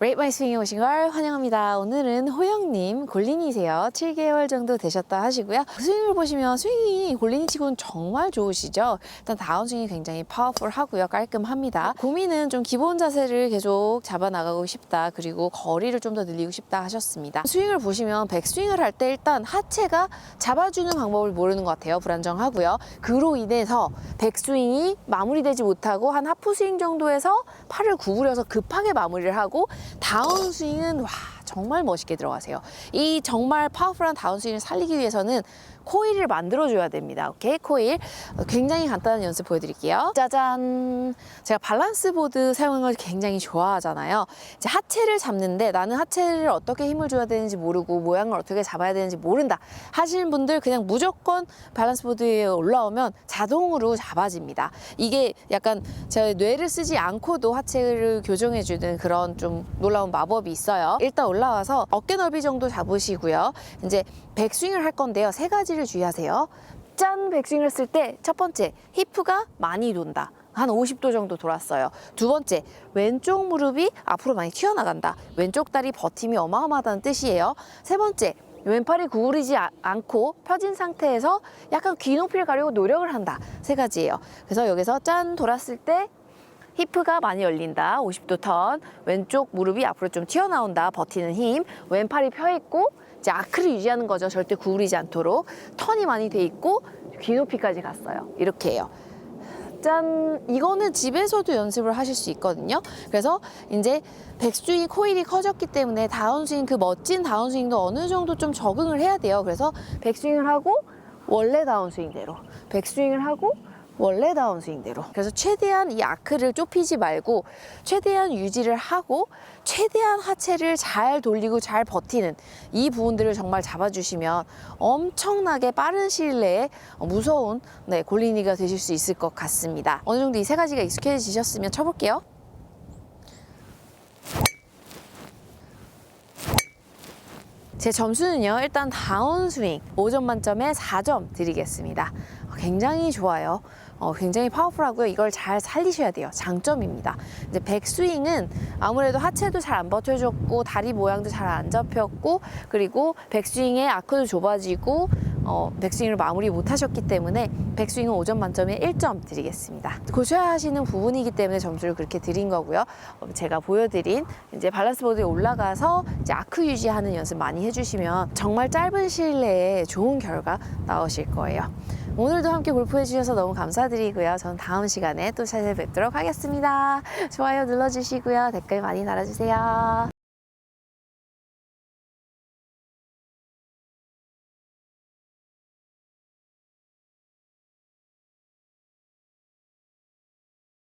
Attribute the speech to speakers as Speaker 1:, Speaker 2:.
Speaker 1: 레이트 마이 스윙에 오신 걸 환영합니다. 오늘은 호영님 골린이세요. 7개월 정도 되셨다 하시고요. 스윙을 보시면 스윙이 골린이 치고는 정말 좋으시죠. 일단 다운 스윙이 굉장히 파워풀하고요. 깔끔합니다. 고민은 좀 기본 자세를 계속 잡아나가고 싶다. 그리고 거리를 좀 더 늘리고 싶다 하셨습니다. 스윙을 보시면 백스윙을 할 때 일단 하체가 잡아주는 방법을 모르는 것 같아요. 불안정하고요. 그로 인해서 백스윙이 마무리되지 못하고 한 하프 스윙 정도에서 팔을 구부려서 급하게 마무리를 하고 다운 스윙은 와 정말 멋있게 들어가세요. 이 정말 파워풀한 다운 스윙을 살리기 위해서는 코일을 만들어줘야 됩니다. 오케이 코일 어, 굉장히 간단한 연습 보여드릴게요. 짜잔 제가 밸런스 보드 걸 굉장히 좋아하잖아요. 이제 하체를 잡는데 나는 하체를 어떻게 힘을 줘야 되는지 모르고 모양을 어떻게 잡아야 되는지 모른다 하시는 분들 그냥 무조건 밸런스 보드에 올라오면 자동으로 잡아집니다. 이게 약간 제 뇌를 쓰지 않고도 하체를 교정해주는 그런 좀 놀라운 마법이 있어요. 일단 올라 와서 어깨 넓이 정도 잡으시고요. 이제 백스윙을 할 건데요. 세 가지를 주의하세요. 짠 백스윙을 했을 때 첫 번째 히프가 많이 돈다. 한 50도 정도 돌았어요. 두 번째, 왼쪽 무릎이 앞으로 많이 튀어나간다. 왼쪽 다리 버팀이 어마어마하다는 뜻이에요. 세 번째, 왼팔이 구부리지 아- 않고 펴진 상태에서 약간 귀 높이를 가려고 노력을 한다. 세 가지예요. 그래서 여기서 짠 돌았을 때 히프가 많이 열린다. 50도 턴. 왼쪽 무릎이 앞으로 좀 튀어나온다. 버티는 힘. 왼팔이 펴 있고 이제 아크를 유지하는 거죠. 절대 구부리지 않도록. 턴이 많이 돼 있고 귀 높이까지 갔어요. 이렇게 해요. 짠 이거는 집에서도 연습을 하실 수 있거든요 그래서 이제 백스윙이 코일이 커졌기 때문에 다운스윙 그 멋진 다운스윙도 어느 정도 좀 적응을 해야 돼요 그래서 백스윙을 하고 원래 다운스윙대로 백스윙을 하고 원래 다운스윙대로 그래서 최대한 이 아크를 좁히지 말고 최대한 유지를 하고 최대한 하체를 잘 돌리고 잘 버티는 이 부분들을 정말 잡아주시면 엄청나게 빠른 시일 내에 무서운 네, 골린이가 되실 수 있을 것 같습니다. 어느 정도 이 세 가지가 익숙해지셨으면 쳐볼게요. 제 점수는요, 일단 다운스윙 5점 만점에 4점 드리겠습니다. 어, 굉장히 좋아요. 어, 굉장히 파워풀하고요. 이걸 잘 살리셔야 돼요. 장점입니다. 이제 백스윙은 아무래도 하체도 잘 안 버텨줬고, 다리 모양도 잘 안 잡혔고, 그리고 백스윙의 아크도 좁아지고, 어, 백스윙을 마무리 못 하셨기 때문에 백스윙은 5점 만점에 1점 드리겠습니다. 고쳐야 하시는 부분이기 때문에 점수를 그렇게 드린 거고요. 어, 제가 보여드린 이제 밸런스 보드에 올라가서 이제 아크 유지하는 연습 많이 해주시면 정말 짧은 시일 내에 좋은 결과 나오실 거예요. 오늘도 함께 골프해 주셔서 너무 감사드리고요. 저는 다음 시간에 또 찾아뵙도록 하겠습니다. 좋아요 눌러주시고요. 댓글 많이 달아주세요.